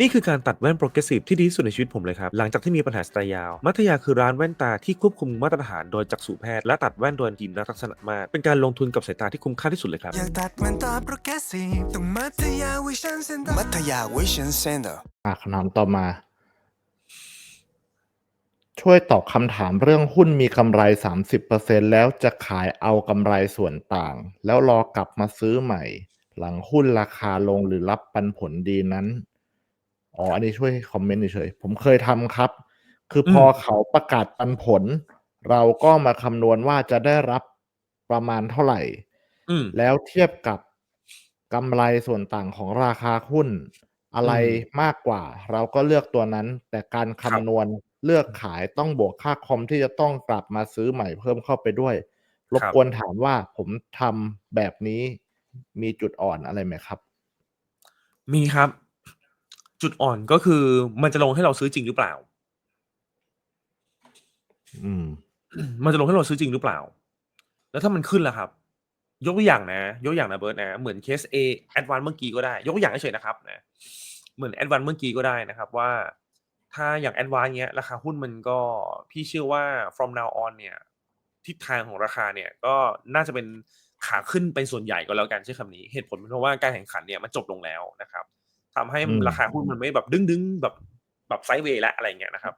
นี่คือการตัดแว่นโปรเกรสซีฟที่ดีที่สุดในชีวิตผมเลยครับ หลังจากที่มีปัญหาสายตายาว มัธยาคือร้านแว่นตาที่ควบคุมมาตรฐานโดยจักษุแพทย์และตัดแว่นโดยทีมนักทักษณะมาก เป็นการลงทุนกับสายตาที่คุ้มค่าที่สุดเลยครับ อยากตัดแว่นตาโปรเกรสซีฟต้องมัธยาวิชั่นเซ็นเตอร์มัธยาวิชั่นเซ็นเตอร์อะคำถามต่อมา ช่วยตอบคำถามเรื่องหุ้นมีกำไร 30%แล้วจะขายเอากำไรส่วนต่าง แล้วรอกลับมาซื้อใหม่ หลังหุ้นราคาลงหรือรับปันผลดีนั้น อ๋อ อันนี้ช่วยคอมเมนต์เฉยๆผมเคยทำครับ คือพอเขาประกาศปันผล เราก็มาคำนวณว่าจะได้รับประมาณเท่าไหร่ อืม แล้วเทียบกับกำไรส่วนต่างของราคาหุ้น อะไรอืม มากกว่า เราก็เลือกตัวนั้น แต่การครัคำบนวณเลือกขายต้องบวกค่าคอมที่จะต้องกลับมาซื้อใหม่เพิ่มเข้าไปด้วยรบครับ กวนถามว่าผมทำแบบนี้มีจุดอ่อนอะไรไหมครับ มีครับ จุดอ่อนก็คือมันจะลงให้เราซื้อจริงหรือเปล่า อืม มันจะลงให้เราซื้อจริงหรือเปล่า แล้วถ้ามันขึ้นล่ะครับ ยกตัวอย่างนะ ยกตัวอย่างนะเบิร์ตนะ เหมือนเคส A แอดวานเมื่อกี้ก็ได้ ยกตัวอย่างเฉยๆนะครับนะเหมือนแอดวานเมื่อกี้ก็ได้นะครับว่า ถ้าอย่างแอดวานเนี้ย ราคาหุ้นมันก็พี่เชื่อว่า from now on เนี่ย ทิศทางของราคาเนี่ย ก็น่าจะเป็นขาขึ้นเป็นส่วนใหญ่ก็แล้วกันใช้คำนี้ เหตุผลเป็นเพราะว่าการแข่งขันเนี่ยมันจบลงแล้วนะครับ ทำให้อืมราคาหุ้นมันไม่แบบดึงๆแบบแบบไซด์เวย์และอะไรเงี้ยนะครับ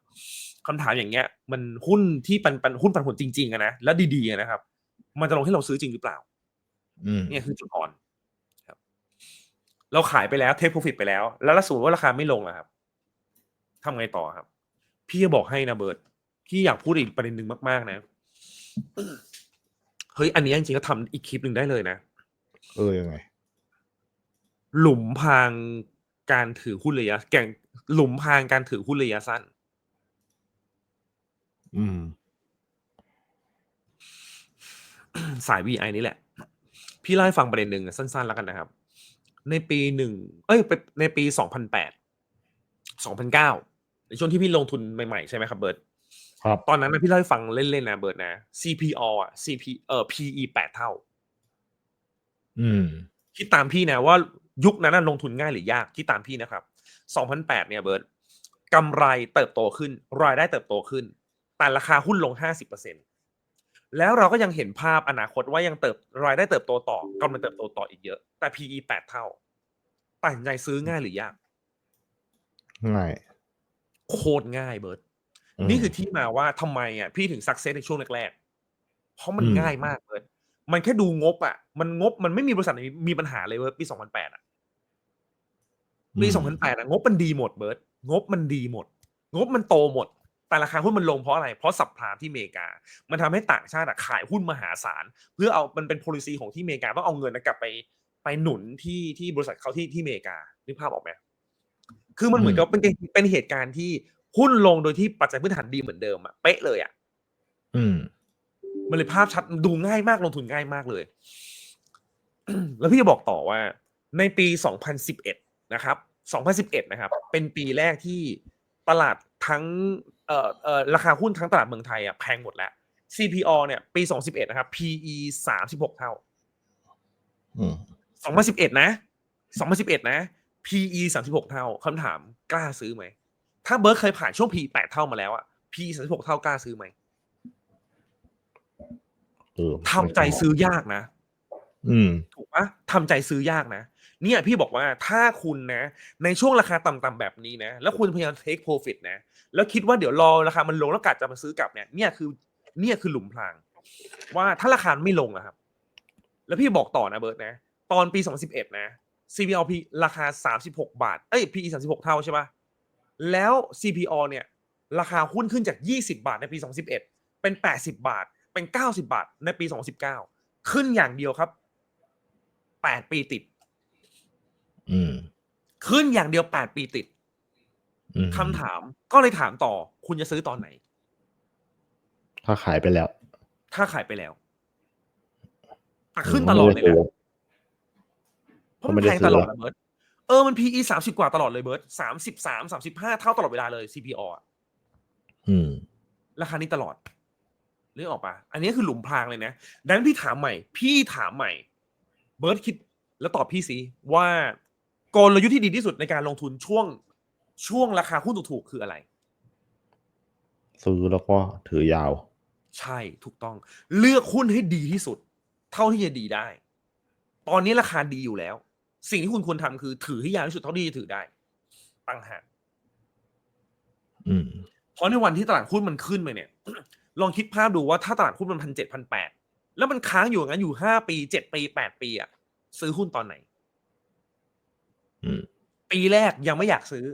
คำถามอย่างเงี้ย มันหุ้นที่ปันปันหุ้นปันผลจริงๆอะนะแล้วดีๆอะนะครับ มันจะลงให้เราซื้อจริงหรือเปล่าอืมเนี่ยคือจุดอ่อนครับเราขายไปแล้วเทคโปรฟิตไปแล้ว แล้วถ้าสมมติว่าราคาไม่ลงอะครับทำไงต่อครับ พี่จะบอกให้นะเบิร์ตพี่อยากพูดอีกประเด็นหนึ่งมากๆนะเฮ้ยอันนี้จริงๆก็ทำอีกคลิปหนึ่งได้เลยนะเออยังไงหลุมพราง การถือหุ้นระยะแก่งหลุมพรางการถือหุ้นระยะสั้น อืม สาย VI นี่แหละ พี่เล่าให้ฟังประเด็นหนึ่งสั้น ๆ แล้วกันนะครับ ในปีหนึ่งเอ้ยไปในปีสองพันแปดสองพันเก้าในช่วงที่พี่ลงทุนใหม่ๆ ใช่ไหมครับเบิร์ตครับ ตอนนั้นนะพี่เล่าให้ฟังเล่น ๆ นะเบิร์ตนะ CPO อะ CP เอ่อ PE แปดเท่า อืม คิดตามพี่นะว่า ยุคนั้นนะลงทุนง่ายหรือยากคิดตามพี่นะครับ 2008 เนี่ยเบิร์ตกำไรเติบโตขึ้น รายได้เติบโตขึ้น แต่ราคาหุ้นลง 50%แล้วเราก็ยังเห็นภาพอนาคตว่ายังเติบรายได้เติบโตต่อกำลังเติบโตต่ออีกเยอะ แต่ PE 8 เท่าตัดสินใจซื้อง่ายหรือยาก ง่าย โคตรง่ายเบิร์ตอืมนี่คือที่มาว่าทำไมอะพี่ถึงสักเซสในช่วงแรกๆ เพราะมันอืมง่ายมากเบิร์ตมันแค่ดูงบอะ มันงบมันไม่มีบริษัทไหนมีปัญหาเลยเบิร์ตปี2008อะ ปี2008อะงบมันดีหมดเบิร์ตงบมันดีหมด งบมันโตหมด แต่ราคาหุ้นมันลงเพราะอะไร เพราะสับพลามที่อเมริกา มันทำให้ต่างชาติอะขายหุ้นมหาศาล เพื่อเอามันเป็น policy ของที่อเมริกาต้องเอาเงินนะกลับไปไปหนุนที่ที่บริษัทเขาที่ที่อเมริกานึกภาพออกไหมคือมันเหมือนกับเป็นเป็นเหตุการณ์ที่หุ้นลงโดยที่ปัจจัยพื้นฐานดีเหมือนเดิมอะเป๊ะเลยอะอืม มันเลยภาพชัดดูง่ายมากลงทุนง่ายมากเลย แล้วพี่จะบอกต่อว่า ในปี 2011 นะครับ 2011 นะครับ เป็นปีแรกที่ตลาดทั้งเอ่อเอ่อราคาหุ้นทั้งตลาดเมืองไทยอะแพงหมดแล้ว CPO เนี่ยปี 2011 นะครับ PE 36 เท่าอืม2011 นะ 2011 นะ PE 36 เท่าคำถามกล้าซื้อไหม ถ้าเบิร์ดเคยผ่านช่วง PE 8 เท่ามาแล้วอะ PE 36 เท่ากล้าซื้อไหมเออทำใจซื้อยากนะ อืม ถูกปะทำใจซื้อยากนะ เนี่ยพี่บอกว่าถ้าคุณนะ ในช่วงราคาต่ำๆแบบนี้นะ แล้วคุณพยายาม take profit นะ แล้วคิดว่าเดี๋ยวรอราคามันลงแล้วกัดจะมาซื้อกลับเนี่ยเนี่ยคือเนี่ยคือหลุมพราง ว่าถ้าราคาไม่ลงอะครับ แล้วพี่บอกต่อนะเบิร์ตนะ ตอนปี2011นะ CPO ราคา 36 บาท เอ้ย PE 36 เท่าใช่ปะแล้ว CPO เนี่ย ราคาหุ้นขึ้นจาก 20 บาทในปี 2011 เป็น 80 บาท เป็น 90 บาทในปี 2019 ขึ้นอย่างเดียวครับ 8 ปีติด อืม ขึ้นอย่างเดียว8ปีติดอืมคำถามก็เลยถามต่อ คุณจะซื้อตอนไหน ถ้าขายไปแล้ว ถ้าขายไปแล้วแต่ขึ้นตลอดเลยนะเพราะมันแพงตลอดนะเบิร์ตเออมัน PE สามสิบกว่าตลอดเลยเบิร์ตสามสิบสามสามสิบห้าเท่าตลอดเวลาเลย CPO อะอืมราคานี้ตลอดนึกออกปะอันนี้คือหลุมพรางเลยนะดังนั้นพี่ถามใหม่ พี่ถามใหม่ เบิร์ตคิดแล้วตอบพี่สิว่า กลยุทธ์ที่ดีที่สุดในการลงทุนช่วงช่วงราคาหุ้นถูกๆคืออะไร ซื้อแล้วก็ถือยาว ใช่ถูกต้อง เลือกหุ้นให้ดีที่สุด เท่าที่จะดีได้ ตอนนี้ราคาดีอยู่แล้ว สิ่งที่คุณควรทำคือ ถือให้ยาวที่สุดเท่าที่จะถือได้ตั้งหากอืมเพราะในวันที่ตลาดหุ้นมันขึ้นไปเนี่ย ลองคิดภาพดูว่าถ้าตลาดหุ้นมันพันเจ็ดพันแปดแล้วมันค้างอยู่อย่างนั้นอยู่ห้าปีเจ็ดปีแปดปีอะซื้อหุ้นตอนไหนอืม ปีแรกยังไม่อยากซื้อ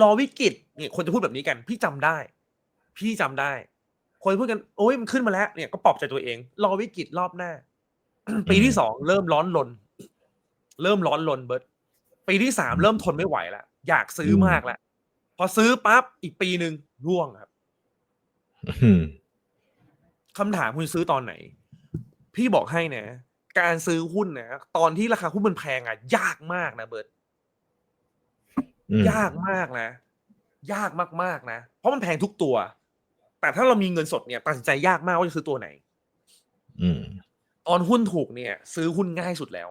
รอวิกฤตเนี่ยคนจะพูดแบบนี้กัน พี่จำได้ พี่จำได้ คนพูดกันโอ้ยมันขึ้นมาแล้ว เนี่ยก็ปลอบใจตัวเอง รอวิกฤตรอบหน้า ปีที่สองเริ่มร้อนลน เริ่มร้อนลนเบิร์ตปีที่สามเริ่มทนไม่ไหวแล้วอยากซื้อมากแล้วพอซื้อปั๊บอีกปีหนึ่งร่วงครับอืมคำถามคุณซื้อตอนไหน พี่บอกให้นะ การซื้อหุ้นนะตอนที่ราคาหุ้นมันแพงอะ ยากมากนะเบิร์ตอืม ยากมากนะ ยากมากๆนะ เพราะมันแพงทุกตัว แต่ถ้าเรามีเงินสดเนี่ย ตัดสินใจยากมากว่าจะซื้อตัวไหน อืมตอนหุ้นถูกเนี่ย ซื้อหุ้นง่ายสุดแล้ว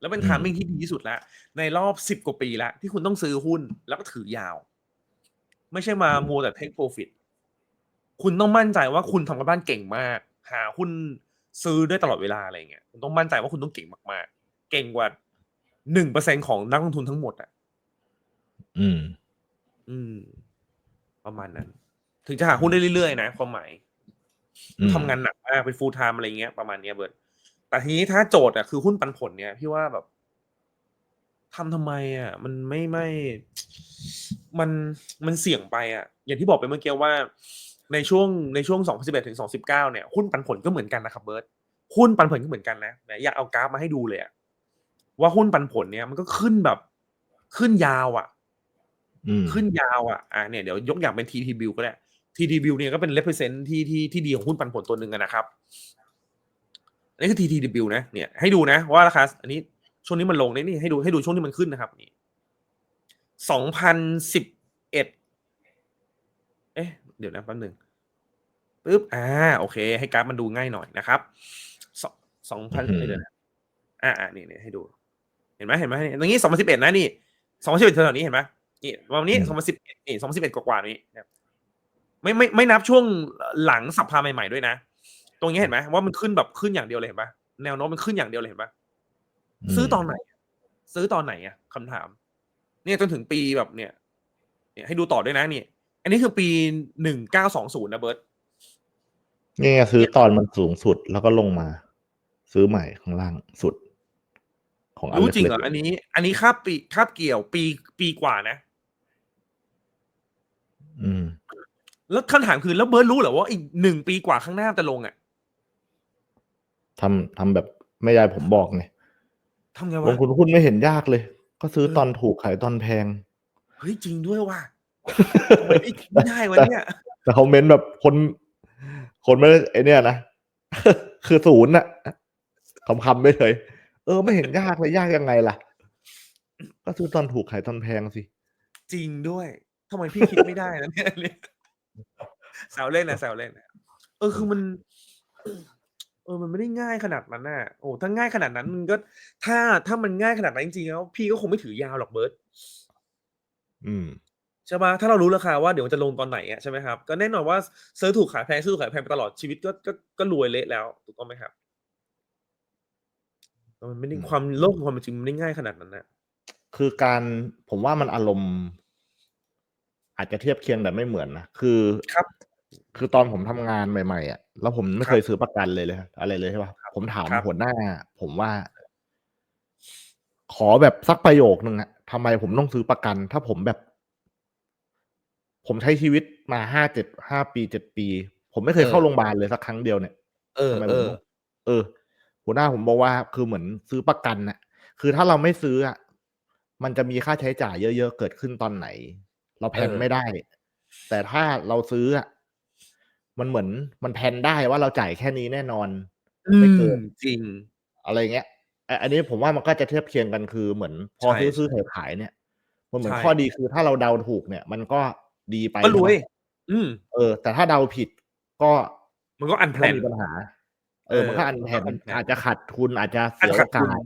แล้วเป็นอืมทามมิ่งที่ดีที่สุดแล้วในรอบสิบกว่าปีแล้ว ที่คุณต้องซื้อหุ้นแล้วก็ถือยาว ไม่ใช่มามัวแต่ take profit คุณต้องมั่นใจว่าคุณทำการบ้านเก่งมาก หาหุ้นซื้อได้ตลอดเวลาอะไรเงี้ยคุณต้องมั่นใจว่าคุณต้องเก่งมาก ๆ เก่งกว่าหนึ่งเปอร์เซ็นของนักลงทุนทั้งหมดอะ อืม อืม ประมาณนั้น ถึงจะหาหุ้นได้เรื่อยๆนะความหมายอืม ทำงานหนักมากเป็น full time อะไรเงี้ยประมาณเนี้ยเบิร์ดแต่ทีนี้ถ้าโจทย์อะคือหุ้นปันผลเนี่ยพี่ว่าแบบทำทำไมอะมันไม่ไม่ มันมันเสี่ยงไปอะอย่างที่บอกไปเมื่อกี้ว่า ในช่วงในช่วง 2011ถึง2019เนี่ยหุ้นปันผลก็เหมือนกันนะครับเบิร์ดหุ้นปันผลก็เหมือนกันนะไหนอยากเอากราฟมาให้ดูเลยอะว่าหุ้นปันผลเนี่ยมันก็ขึ้นแบบขึ้นยาวอะ ขึ้นยาวอะอ่าเนี่ยเดี๋ยวยกอย่างเป็น TT Bill ก็ได้ TT Bill เนี่ยก็เป็น represent ที่ที่ที่ดีของหุ้นปันผลตัวหนึ่งอะนะครับอันนี้คือ TT Bill นะเนี่ยให้ดูนะว่าราคาอันนี้ช่วงนี้มันลงนี่นี่ให้ดูให้ดูช่วงที่มันขึ้นนะครับนี่สองพันสิบเอ็ดเอ๊ะ เดี๋ยวนะแป๊บหนึ่งปึ๊บอ่าโอเค ให้กราฟมันดูง่ายหน่อยนะครับสองสองพันอืมเดี๋ยวนะอ่าอ่านี่นี่ให้ดู เห็นไหมเห็นไหมตรงนี้สองพันสิบเอ็ดนะนี่สองพันสิบเอ็ดแถวๆนี้เห็นไหม นี่วันนี้สองพันสิบเอ็ดนี่สองพันสิบเอ็ดกว่าๆนี้นะครับไม่ไม่ไม่นับช่วงหลังสัปดาห์ใหม่ๆด้วยนะ ตรงนี้เห็นไหมว่ามันขึ้นแบบขึ้นอย่างเดียวเลยเห็นปะแนวโน้มมันขึ้นอย่างเดียวเลยเห็นปะซื้อตอนไหน ซื้อตอนไหนอะคำถาม เนี่ยจนถึงปีแบบเนี่ย เนี่ยให้ดูต่อด้วยนะนี่ อันนี้คือปีหนึ่งเก้าสองศูนย์นะเบิร์ตนี่ไงซื้อตอนมันสูงสุดแล้วก็ลงมา ซื้อใหม่ข้างล่างสุด ของอันรู้จริงเหรอล็กๆอันนี้ อันนี้คาบปีคาบเกี่ยวปีปีกว่านะ อืม แล้วคำถามคือแล้วเบิร์ตรู้เหรอว่าอีกหนึ่งปีกว่าข้างหน้าจะลงอะทำทำแบบไม่ยายผมบอกไงทำไงลวะงทุนหุ้นไม่เห็นยากเลย ก็ซื้อเออตอนถูกขายตอนแพง เฮ้ยจริงด้วยว่ะทำไมไม่คิดได้วะเนี่ย แต่เขาเม้นแบบคน คนไม่ได้ไอเนี่ยนะ คือศูนย์อะคำคำๆไม่เลยเออไม่เห็นยากเลยยากยังไงล่ะ ก็ซื้อตอนถูกขายตอนแพงสิ จริงด้วย ทำไมพี่คิดไม่ได้นะเนี่ยเนี่ยแซวเล่นนะแซวเล่นนะเออคือมัน เออมันไม่ได้ง่ายขนาดนั้นน่ะโอ้ถ้าง่ายขนาดนั้นมันก็ ถ้าถ้ามันง่ายขนาดนั้นจริงๆแล้วพี่ก็คงไม่ถือยาวหรอกเบิร์ตอืมใช่ปะถ้าเรารู้ราคาว่าเดี๋ยวมันจะลงตอนไหนอะใช่ไหมครับ ก็แน่นอนว่าซื้อถูกขายแพงซื้อถูกขายแพงไปตลอดชีวิตก็ก็ก็รวยเละแล้วถูกต้องไหมครับมันไม่ได้อืมความโลกของความเป็นจริงมันไม่ได้ง่ายขนาดนั้นนะคือการผมว่ามันอารมณ์ อาจจะเทียบเคียงแต่ไม่เหมือนนะคือครับ คือตอนผมทำงานใหม่ๆอะแล้วผมไม่ครับเคยซื้อประกันเลยเลย อะไรเลยใช่ป่ะผมถามครับหัวหน้า ผมว่า ขอแบบสักประโยคนึงอะทำไมผมต้องซื้อประกัน ถ้าผมแบบ ผมใช้ชีวิตมาห้าเจ็ดห้าปีเจ็ดปี ผมไม่เคยเข้าโรงพยาบาลเลยสักครั้งเดียวเนี่ยเออทำไมเอผมอต้องเออ หัวหน้าผมบอกว่า คือเหมือนซื้อประกันน่ะ คือถ้าเราไม่ซื้ออะมันจะมีค่าใช้จ่ายเยอะๆเกิดขึ้นตอนไหน เราแพลนเออไม่ได้ แต่ถ้าเราซื้ออะมันเหมือนมันแพลนได้ว่าเราจ่ายแค่นี้แน่นอนไม่เกินจริง อะไรเงี้ยอะอันนี้ผมว่ามันก็จะเทียบเคียงกันคือเหมือนพอใช่ซื้อซื้อขายขายเนี่ยมันเหมือนใช่ข้อดีคือถ้าเราเดาถูกเนี่ย มันก็ดีไปก็รวยใช่ไหมอืม เออ แต่ถ้าเดาผิดก็มันก็อันแพลก็นมีปัญหา เออ มันก็เอออันแพนมันก็ unplanned อาจจะขาดทุนอาจจะอัเสีนยขาโอดทุนกาส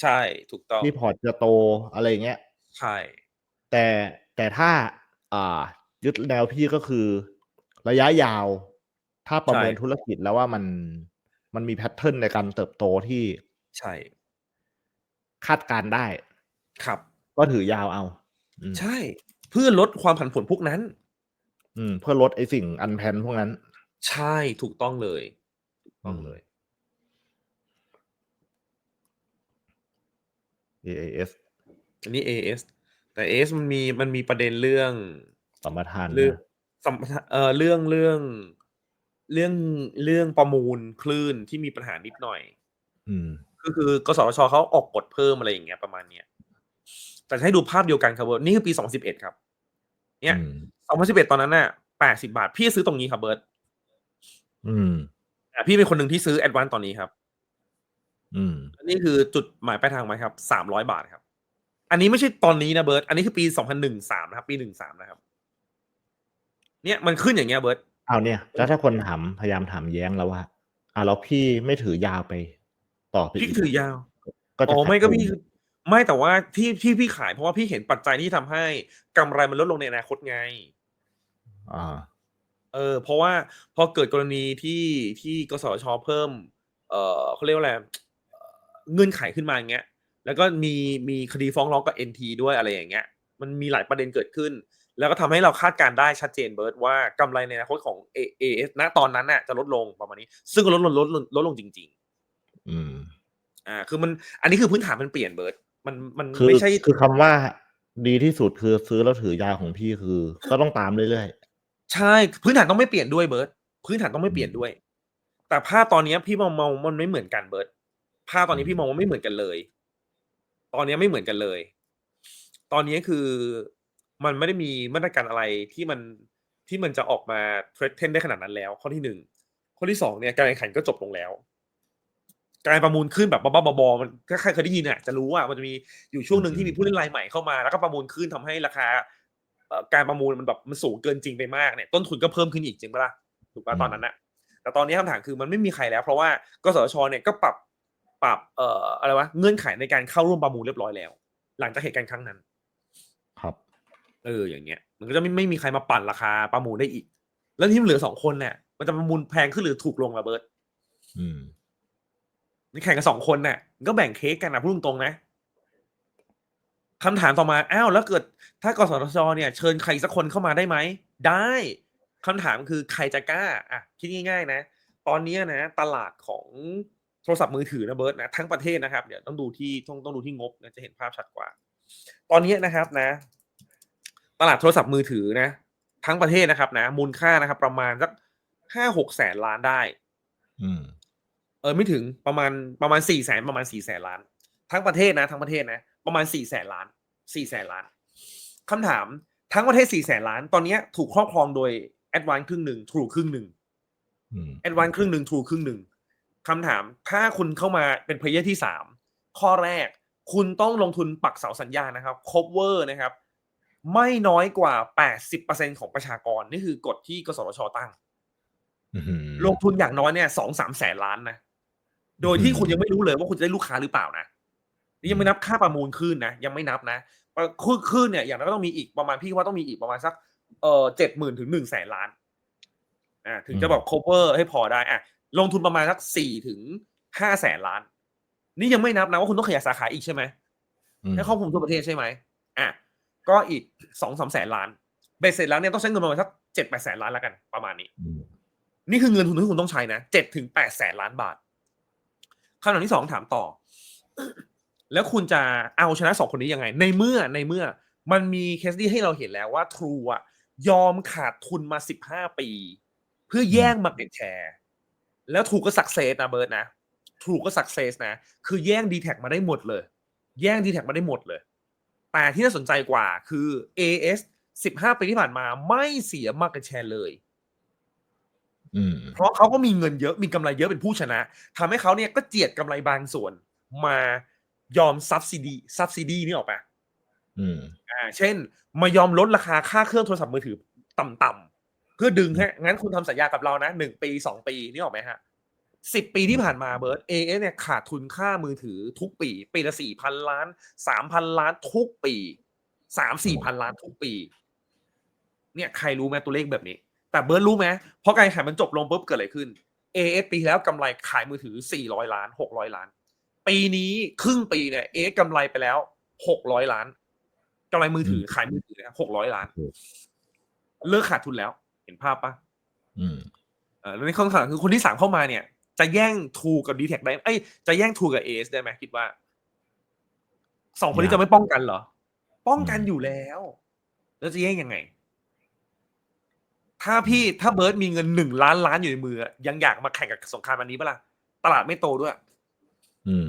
ใช่ ถูกต้องที่พอร์ตจะโตอะไรเงี้ยใช่แต่ แต่ถ้าอ่ายึดแนวพี่ก็คือ ระยะยาว ถ้าประเมินใช่ธุรกิจแล้วว่ามันมันมีแพตเทิร์นในการเติบโตที่ใช่ คาดการณ์ได้ ครับ ก็ถือยาวเอาอืมใช่ เพื่อลดความผันผวนพวกนั้น อืม เพื่อลดไอ้สิ่งอันแพลนพวกนั้น ใช่ถูกต้องเลยถูกต้องอืมเลย AAS อันนี้ AS แต่ AS มันมีมันมีประเด็นเรื่องสัมปทานเรื่องนะสัมปทานเอ่อเรื่องเรื่องเรื่องเรื่องประมูลคลื่นที่มีปัญหานิดหน่อย อืม ก็คือกสทชเขาออกกฎเพิ่มอะไรอย่างเงี้ยประมาณเนี้ยแต่จะให้ดูภาพเดียวกันครับเบิร์ตนี่คือปี2011ครับ เนี่ยอืม2011ตอนนั้นน่ะ80บาท พี่ซื้อตรงนี้ครับเบิร์ตอืมอะพี่เป็นคนหนึ่งที่ซื้อแอดวานตอนนี้ครับ อืมอันนี้คือจุดหมายปลายทางไหมครับ300บาทครับ อันนี้ไม่ใช่ตอนนี้นะเบิร์ตอันนี้คือปี2013นะครับ ปี13นะครับ เนี่ยมันขึ้นอย่างเงี้ยเบิร์ตเอาเนี่ย แล้วถ้าคนถามพยายามถามแย้งแล้วว่าอ่าแล้วพี่ไม่ถือยาวไป ต่อไปพี่อีกถือยาวก็จะอ๋อไม่ขาดก็ทุนพี่ไม่แต่ว่าที่ที่พี่ขายเพราะว่าพี่เห็นปัจจัยที่ทำให้กำไรมันลดลงในอนาคตไง อ่า เออ เพราะว่าพอเกิดกรณีที่ที่กสทชเพิ่ม เออเขาเรียกว่าอะไรเอ่อเงื่อนไขขึ้นมาอย่างเงี้ย แล้วก็มีมีคดีฟ้องร้องกับ NT ด้วยอะไรอย่างเงี้ย มันมีหลายประเด็นเกิดขึ้น แล้วก็ทำให้เราคาดการณ์ได้ชัดเจนเบิร์ตว่ากำไรในอนาคตของ A- AS ณตอนนั้นน่ะจะลดลงประมาณนี้ ซึ่งก็ลดลงลดลงลดลงจริงอืมๆอ่า คือมัน อันนี้คือพื้นฐานมันเปลี่ยนเบิร์ตมันมันคือไม่ใช่คือคำว่าดีที่สุดคือซื้อแล้วถือยาวของพี่คือ ก็ต้องตามเรื่อยใช่ พื้นฐานต้องไม่เปลี่ยนด้วยเบิร์ตพื้นฐานต้องไม่เปลี่ยนด้วย แต่ภาพตอนเนี้ยพี่มองมองมันไม่เหมือนกันเบิร์ตภาพตอนนี้พี่มองว่าไม่เหมือนกันเลย ตอนนี้ไม่เหมือนกันเลย ตอนนี้คือมันไม่ได้มีมาตรการอะไรที่มันที่มันจะออกมาเทรดเทนได้ขนาดนั้นแล้ว ข้อที่หนึ่งข้อที่สองเนี่ยการแข่งขันก็จบลงแล้ว การประมูลขึ้นแบบบ้าๆบอๆมันถ้าใครเคยได้ยินอะจะรู้ว่ามันจะมีอยู่ช่วงหนึ่งที่มีผู้เล่นรายใหม่เข้ามาแล้วก็ประมูลขึ้นทำให้ราคาเอ่อการประมูลมันแบบมันสูงเกินจริงไปมากเนี่ยต้นทุนก็เพิ่มขึ้นอีกจริงปะล่ะถูกป่ะตอนนั้นนะแต่ตอนนี้คำถามคือมันไม่มีใครแล้ว เพราะว่ากสทชเนี่ยก็ปรับ ปรับเอ่ออะไรวะเงื่อนไขในการเข้าร่วมประมูลเรียบร้อยแล้ว หลังจากเหตุการณ์ครั้งนั้นๆครับ เอออย่างเงี้ย มันก็จะไม่ไม่มีใครมาปั่นราคาประมูลได้อีก แล้วที่มันเหลือสองคนเนี่ยมันจะประมูลแพงขึ้นหรือถูกลงระเบิด อืมนี่แข่งกันสองคนเนี่ยมันก็แบ่งเค้กกันนะพูดตรงๆนะคำถามต่อมาอ้าวแล้วเกิด ถ้ากสทชเนี่ย เชิญใครสักคนเข้ามาได้ไหมได้คำถามคือใครจะกล้า อะคิดง่าย ๆ นะ ตอนเนี้ยนะ ตลาดของ โทรศัพท์มือถือนะเบิร์ตนะทั้งประเทศนะครับเดี๋ยวต้องดูที่ต้องต้องดูที่งบนะจะเห็นภาพชัดกว่า ตอนนี้นะครับนะ ตลาดโทรศัพท์มือถือนะ ทั้งประเทศนะครับ นะ มูลค่านะครับ ประมาณสักห้าหกแสนล้านได้ อืม เออไม่ถึงประมาณประมาณสี่แสนประมาณสี่แสนล้าน ทั้งประเทศนะ ทั้งประเทศนะ ประมาณสี่แสนล้านสี่แสนล้านคำถามทั้งประเทศสี่แสนล้าน ตอนเนี้ยถูกครอบครองโดยแอดวานครึ่งหนึ่งทรูครึ่งหนึ่งอืมแอดวานครึ่งหนึ่งทรูครึ่งหนึ่ง คำถามถ้าคุณเข้ามาเป็นเพลเยอร์ที่สามข้อแรกคุณต้องลงทุนปักเสาสัญญาณนะครับ cover นะครับ ไม่น้อยกว่า 80%ของประชากร นี่คือกฎที่กสทชตั้งอืมลงทุนอย่างน้อยเนี่ยสองสามแสนล้านนะ โดยที่คุณยังไม่รู้เลยว่าคุณจะได้ลูกค้าหรือเปล่านะนี่ยังไม่นับค่าประมูลขึ้นนะ ยังไม่นับนะขึ้นขึ้นเนี่ย อย่างนั้นก็ต้องมีอีกประมาณพี่ว่าต้องมีอีกประมาณสักเอ่อเจ็ดหมื่นถึงหนึ่งแสนล้าน อ่า ถึงจะแบบ cover ให้พอได้ อะ ลงทุนประมาณสักสี่ถึงห้าแสนล้าน นี่ยังไม่นับนะว่าคุณต้องขยายสาขาอีกใช่ไหมอืมให้ครอบคลุมทั่วประเทศใช่ไหมอะก็อีกสองสามแสนล้านเบสเสร็จแล้วเนี่ยต้องใช้เงินประมาณสักเจ็ดแปดแสนล้านแล้วกัน ประมาณนี้อืมนี่คือเงินทุนที่คุณต้องใช้นะเจ็ดถึงแปดแสนล้านบาทคำถามที่สองถามต่อ แล้วคุณจะเอาชนะสองคนนี้ยังไง ในเมื่อในเมื่อมันมีเคสที่ให้เราเห็นแล้วว่า True อะยอมขาดทุนมาสิบห้าปี เพื่อแย่งมาเก็ตแชร์ แล้ว True ก็สักเซสนะเบิร์ดนะ True ก็สักเซสนะ คือแย่ง d t แทมาได้หมดเลย แย่ง d t แทมาได้หมดเลย แต่ที่น่าสนใจกว่าคือ AS สิบห้าปีที่ผ่านมาไม่เสียมาเก็ตแชร์เลยอืมเพราะเขาก็มีเงินเยอะมีกำไรเยอะเป็นผู้ชนะ ทำให้เขาเนี่ยก็เจียดกำไรบางส่วน มายอมซับซิดีซับซิดีนี่ออกไปอืมอ่า เช่น มายอมลดราคาค่าเครื่องโทรศัพท์มือถือต่ำๆ เพื่อดึงฮะงั้นคุณทำสัญญากับเรานะหนึ่งปีสองปีนี่ออกไหมฮะสิบปีที่ผ่านมาเบิร์ตเอเเนี่ยขาดทุนค่ามือถือทุกปี ปีละสี่พันล้านสามพันล้านทุกปีสามสี่พันล้านทุกปี เนี่ยใครรู้ไหมตัวเลขแบบนี้ แต่เบิร์ดรู้ไหมเพราะการแข่งขันมันจบลงปุ๊บเกิดอะไรขึ้น AS ปีที่แล้วกำไรขายมือถือ400ล้าน600ล้าน ปีนี้ครึ่งปีเนี่ย AS กำไรไปแล้ว600ล้านกำไรมือถือขายมือถือนะ600ล้านอืมเลิกขาดทุนแล้ว เห็นภาพปะอืมเออแล้วในข้อสามคือคนที่สามเข้ามาเนี่ย จะแย่งทูกับดีแท็ได้เอ้ยจะแย่งทูกับเอสได้ไหมคิดว่าสองคนนี้ยากจะไม่ป้องกันเหรอ ป้องกันอยู่แล้ว แล้วจะแย่งยังไง ถ้าพี่ถ้าเบิร์ดมีเงินหนึ่งล้านล้านอยู่ในมืออะยังอยากมาแข่งกับสงครามอันนี้ปะล่ะตลาดไม่โตด้วย อืม